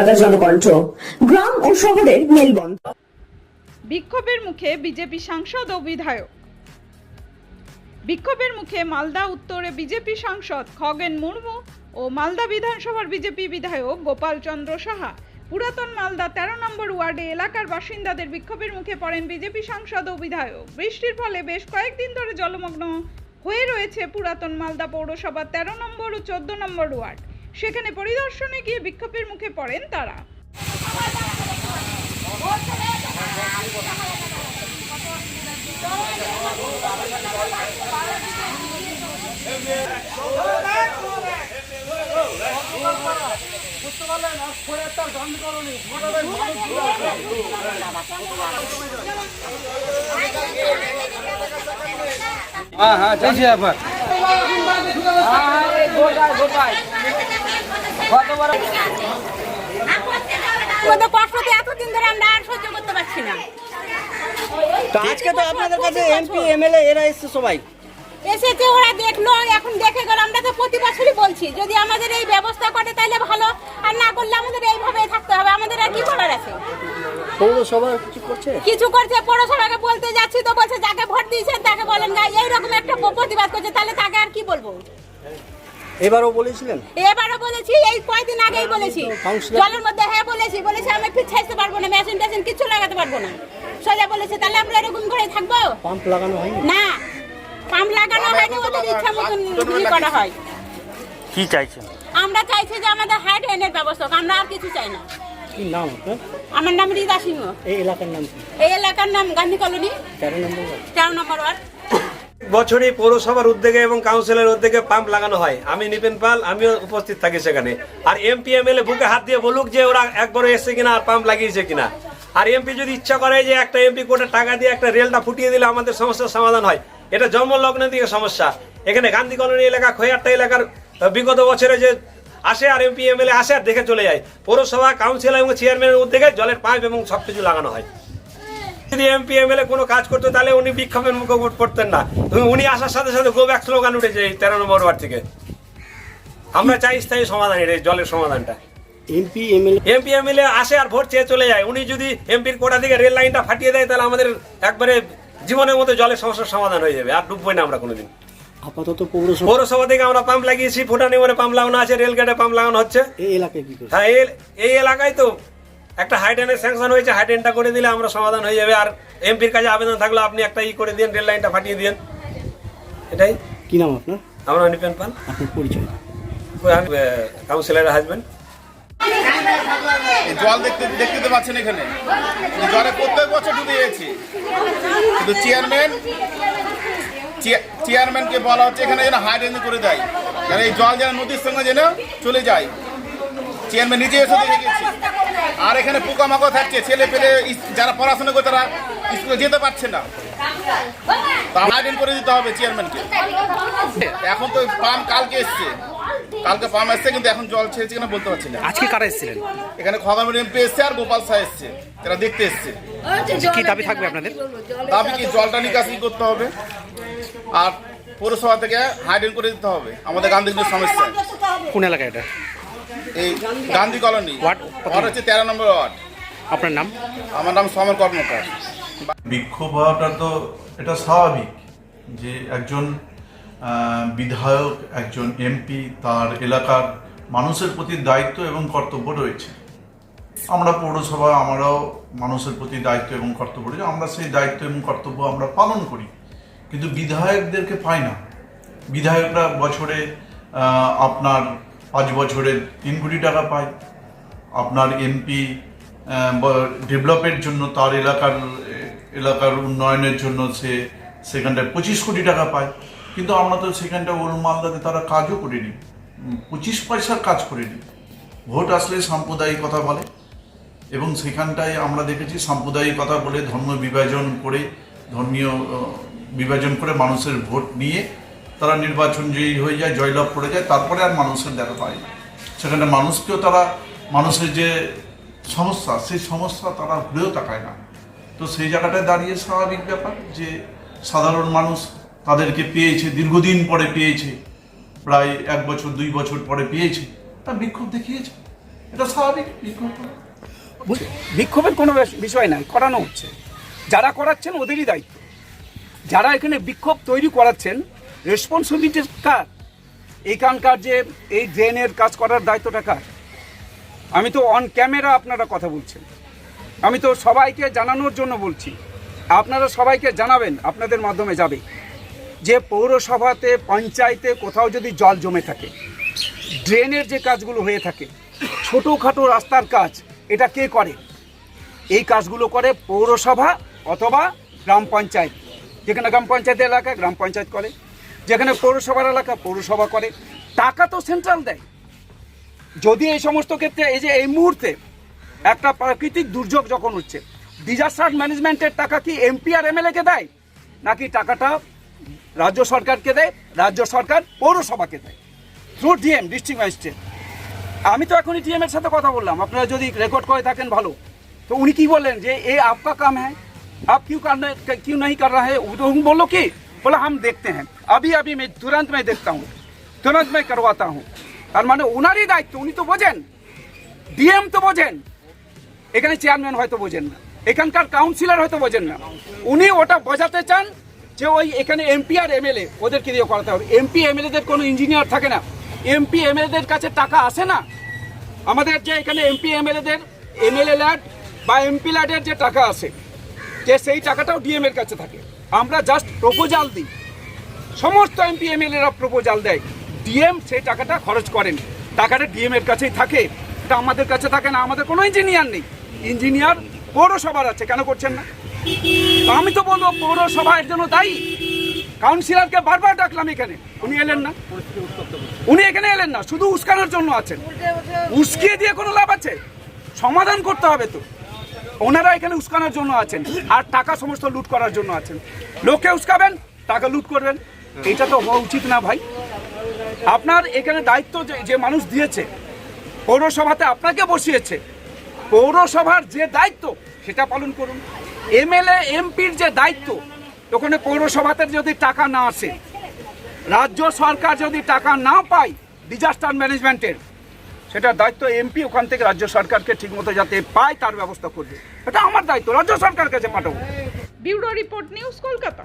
কলকাতা জনকণ্ঠ গ্রাম ও শহরের মেলবন্ধন। বিক্ষোভের মুখে বিজেপি সাংসদ ও বিধায়ক। বিক্ষোভের মুখে মালদা উত্তরে বিজেপি সাংসদ খগেন মুর্মু ও মালদা বিধানসভার বিজেপি বিধায়ক গোপাল চন্দ্র সাহা। পুরাতন মালদা তেরো নম্বর ওয়ার্ডে এলাকার বাসিন্দাদের বিক্ষোভের মুখে পড়েন বিজেপি সাংসদ ও বিধায়ক। বৃষ্টির ফলে বেশ কয়েকদিন ধরে জলমগ্ন হয়ে রয়েছে পুরাতন মালদা পৌরসভার তেরো নম্বর ও চোদ্দ নম্বর ওয়ার্ড। সেখানে পরিদর্শনে গিয়ে বিক্ষোভের মুখে পড়েন তারা। হ্যাঁ হ্যাঁ চাইছি আপনার হ্যাঁ হ্যাঁ গোটায় গোটায়। কষ্টতে এতদিন ধরে আমরা আর সহ্য করতে পারছি না। তো আজকে তো আপনাদের কাছে এমপি এমএলএ এরা এসছে সবাই। এসেছে ওরা দেখল এখন দেখে গেল। আমরা তো প্রতি বছরই বলছি যদি আমাদের এই ব্যবস্থা করে তাহলে ভালো আর না করলে আমাদের এইভাবেই থাকতে হবে। আমাদের আর কি করার আছে? পৌরসভা কিছু করছে? কিছু করছে পৌরসভাকে বলতে যাচ্ছি তো বলছে যাকে ভোট দিয়েছেন তাকে বলেন না এইরকম একটা প্রতিবাদ করছে তাহলে তাকে আর কি বলব? এবারও বলেছিলেন? এবারও বলেছি এই কয়দিন আগেই বলেছি। জলের মধ্যে হ্যাঁ বলেছি বলেছি আমি ফিট ছাইতে পারব না মেশিন টেশিন কিছু লাগাতে পারব না। সোজা বলেছে তাহলে আমরা এরকম করে থাকব? পাম্প লাগানো হয়নি? না পাম্প লাগানো হয়নি ওদের ইচ্ছা মতন করা হয়। কি চাইছেন? আমরা চাইছি যে আমাদের হাইট এনের ব্যবস্থা আমরা আর কিছু চাই না। কি নাম আপনার? আমার নাম রিদা সিংহ। এই এলাকার নাম কি? এই এলাকার নাম গান্ধী কলোনি। তেরো নম্বর। তেরো নম্বর ওয়ার্ড। বছরই পৌরসভার উদ্যোগে এবং কাউন্সিলের উদ্যোগে পাম্প লাগানো হয়। আমি নিপেন পাল, আমিও উপস্থিত থাকি সেখানে। আর এমপি, এমএলএ বুকে হাত দিয়ে বলুক যে ওরা একবারও এসছে কিনা আর পাম্প লাগিয়েছে কিনা। আর এমপি যদি ইচ্ছা করে যে একটা এমপি কোটা টাকা দিয়ে একটা রেলটা ফুটিয়ে দিলে আমাদের সমস্যার সমাধান হয়। এটা জন্মলগ্ন দিকে সমস্যা। এখানে গান্ধী কলোনি এলাকা খৈয়াট্টা এলাকার বিগত বছরে যে আসে আর এমপি, এমএলএ আসে আর দেখে চলে যায়। পৌরসভা, কাউন্সিল এবং চেয়ারম্যানের উদ্যোগে জলের পাইপ এবং সবকিছু লাগানো হয়। যদি এমপি এমএলএ কোনো কাজ করতো তাহলে উনি বিক্ষোভের মুখে উঠ- পড়তেন না। উনি আসার সাথে সাথে গো ব্যাক স্লোগান উঠেছে এই তেরো নম্বর ওয়ার্ড থেকে। আমরা চাই স্থায়ী সমাধান এটা জলের সমাধানটা। এমপি এমএলএ এমপি এমএলএ আসে আর ভোট চেয়ে চলে যায়। উনি যদি এমপির কোটা থেকে রেল লাইনটা ফাটিয়ে দেয় তাহলে আমাদের একবারে জীবনের মতো জলের সমস্যার সমাধান হয়ে যাবে। আর ডুববই না আমরা কোনোদিন। আপাতত পৌরসভা পৌরসভা থেকে আমরা পাম্প লাগিয়েছি ফুটানি মনে পাম্প লাগানো আছে রেলগেটে পাম্প লাগানো হচ্ছে। এই এলাকায় কি হ্যাঁ এই এলাকায় তো একটা হাইটেনের স্যাংশন হয়েছে হাইটেনটা করে দিলে আমরা সমাধান হয়ে যাবে। আর এমপির কাছে আবেদন থাকলে আপনি একটা ই করে দিন রেল লাইনটা ফাটিয়ে দিন এটাই। কি নাম আপনার? আমরা নিপেন পান আপনার পরিচয়? আমি কাউন্সিলরের হাজবেন্ড এই জল দেখতে দেখতে তো পাচ্ছেন এখানে। জলে প্রত্যেক বছর ডুবে গেছি। কিন্তু চেয়ারম্যান চেয়া- চেয়ারম্যানকে বলা হচ্ছে এখানে যেন হাইডেন করে দেয়। যেন এই জল যেন নদীর সঙ্গে যেন চলে যায়। চেয়ারম্যান নিজে এসে দেখে গেছে। আর এখানে পোকামাকড় থাকছে ছেলে পেলে যারা পড়াশোনা করে তারা স্কুলে যেতে পারছে না। হাইডেন করে দিতে হবে চেয়ারম্যানকে এখন তো পাম্প কালকে এসছে। কালকে পাম্প এসছে কিন্তু এখন জল ছেড়েছে কিনা বলতে পারছি না। আজকে কারা এসেছিলেন? এখানে খগন এমপি এসছে আর গোপাল শাহ এসছে এরা দেখতে এসছে। কি দাবি থাকবে আপনাদের? দাবি কি জলটা নিকাশি করতে হবে? আর পৌরসভা থেকে হাইডেন করে দিতে হবে। আমাদের গান্ধীগুলির সমস্যা। কোন এলাকা এটা? এই গান্ধী কলোনি। ওয়ার্ড হচ্ছে তেরো নম্বর ওয়ার্ড। আপনার নাম? আমার নাম সমর কর্মকার। বিক্ষোভ হওয়াটা তো এটা স্বাভাবিক যে একজন বিধায়ক একজন এমপি তার এলাকার মানুষের প্রতি দায়িত্ব এবং কর্তব্য রয়েছে। আমরা পৌরসভা আমরাও মানুষের প্রতি দায়িত্ব এবং কর্তব্য রয়েছে। আমরা সেই দায়িত্ব এবং কর্তব্য আমরা পালন করি। কিন্তু বিধায়কদেরকে পাই না। বিধায়করা বছরে আপনার পাঁচ বছরে তিন কোটি টাকা পায়। আপনার এমপি ডেভেলপের জন্য, তার এলাকার এলাকার উন্নয়নের জন্য সে সেখানটায় পঁচিশ কোটি টাকা পায়। কিন্তু আমরা তো সেখানটা ওল মালদাতে তারা কাজও করিনি। পঁচিশ পয়সার কাজ করিনি। ভোট আসলে সাম্প্রদায়িকতা বলে। এবং সেখানটায় আমরা দেখেছি সাম্প্রদায়িকতা বলে ধর্ম বিভাজন করে, ধর্মীয় বিভাজন করে মানুষের ভোট নিয়ে তারা নির্বাচন জয়ী হয়ে যায়, জয়লাভ করে যায়, তারপরে আর মানুষের দেখা পায় না। সেখানে মানুষকেও তারা, মানুষের যে সমস্যা, সেই সমস্যা তারা ঘুরেও তাকায় না। তো সেই জায়গাটায় দাঁড়িয়ে স্বাভাবিক ব্যাপার যে সাধারণ মানুষ তাদেরকে পেয়েছে, দীর্ঘদিন পরে পেয়েছে, প্রায় এক বছর, দুই বছর পরে পেয়েছে, তা বিক্ষোভ দেখিয়েছে। এটা স্বাভাবিক বিক্ষোভ। বিক্ষোভের কোনো বিষয় নাই, করানো হচ্ছে। যারা করাচ্ছেন ওদেরই দায়িত্ব। যারা এখানে বিক্ষোভ তৈরি করাচ্ছেন রেসপন্সিবিলিটি কার? এখানকার যে এই ড্রেনের কাজ করার দায়িত্বটা কার? আমি তো অন ক্যামেরা আপনারা কথা বলছেন। আমি তো সবাইকে জানানোর জন্য বলছি। আপনারা সবাইকে জানাবেন, আপনাদের মাধ্যমে যাবে। যে পৌরসভাতে, পঞ্চায়েতে কোথাও যদি জল জমে থাকে ড্রেনের যে কাজগুলো হয়ে থাকে, ছোটোখাটো রাস্তার কাজ, এটা কে করে? এই কাজগুলো করে পৌরসভা অথবা গ্রাম পঞ্চায়েত। যেখানে গ্রাম পঞ্চায়েত এলাকা, গ্রাম পঞ্চায়েত করে। যেখানে পৌরসভার এলাকা, পৌরসভা করে। টাকা তো সেন্ট্রাল দেয়। যদি এই সমস্ত ক্ষেত্রে এই যে এই মুহূর্তে একটা প্রাকৃতিক দুর্যোগ যখন হচ্ছে ডিজাস্টার ম্যানেজমেন্টের টাকা কি এমপি আর এমএলএকে দেয়? নাকি টাকাটা রাজ্য সরকারকে দেয়, রাজ্য সরকার পৌরসভাকে দেয়? থ্রু ডিএম ডিস্ট্রিক্ট ম্যাজিস্ট্রেট আমি তো এখনই ডিএম এর সাথে কথা বললাম, আপনারা যদি রেকর্ড করে থাকেন ভালো। তো উনি কি বললেন যে, এ আপকা কাম হ্যাঁ আপ কিউ কার কিউ নেই কর রা হ্যাঁ বলল কি बोलो कि बोला हम देखते हैं अभी अभी मैं तुरंत मैं देखता हूँ तुरंत मैं करवाता हूँ তার মানে ওনারই দায়িত্ব উনি তো বোঝেন ডিএম তো বোঝেন এখানে চেয়ারম্যান হয়তো বোঝেন না এখানকার কাউন্সিলর হয়তো বোঝেন না উনি ওটা বোঝাতে চান যে ওই এখানে এমপি আর এমএলএ ওদেরকে দিয়ে করাতে হবে এমপি এমএলএদের কোনো ইঞ্জিনিয়ার থাকে না এমপি এমএলএদের কাছে টাকা আসে না আমাদের যে এখানে এমপি এমএলএদের এমএলএ ল্যাড বা এমপি ল্যাডের যে টাকা আসে যে সেই টাকাটাও ডিএম এর কাছে থাকে আমরা জাস্ট প্রপোজাল দিই। সমস্ত এমপি এমএলএরা প্রপোজাল দেয়। ডিএম সেই টাকাটা খরচ করেন। টাকাটা ডিএম এর কাছেই থাকে। এটা আমাদের কাছে থাকে না, আমাদের কোনো ইঞ্জিনিয়ার নেই। ইঞ্জিনিয়ার পৌরসভার আছে, কেন করছেন না? আমি তো বলব, পৌরসভা এর জন্য দায়ী। কাউন্সিলরকে বারবার ডাকলাম এখানে। উনি এলেন না। উনি এখানে এলেন না, শুধু উস্কানোর জন্য আছেন। উস্কিয়ে দিয়ে কোনো লাভ আছে? সমাধান করতে হবে তো। ওনারা এখানে উস্কানোর জন্য আছেন আর টাকা সমস্ত লুট করার জন্য আছেন। লোককে উস্কাবেন, টাকা লুট করবেন। এটা তো হওয়া উচিত না ভাই। আপনার এখানে দায়িত্ব যে- মানুষ দিয়েছে, পৌরসভাতে আপনাকে বসিয়েছে, পৌরসভার যে দায়িত্ব, সেটা পালন করুন। এমএলএ, এমপির যে দায়িত্ব, ওখানে পৌরসভাতে যদি টাকা না আসে, রাজ্য সরকার যদি টাকা না পায় ডিজাস্টার ম্যানেজমেন্টের সেটা দায়িত্ব এমপি ওখান থেকে রাজ্য সরকারকে ঠিকমতো যাতে পায় তার ব্যবস্থা করবে। এটা আমার দায়িত্ব, রাজ্য সরকার কাছে পাঠাবো। Bureau report news Kolkata.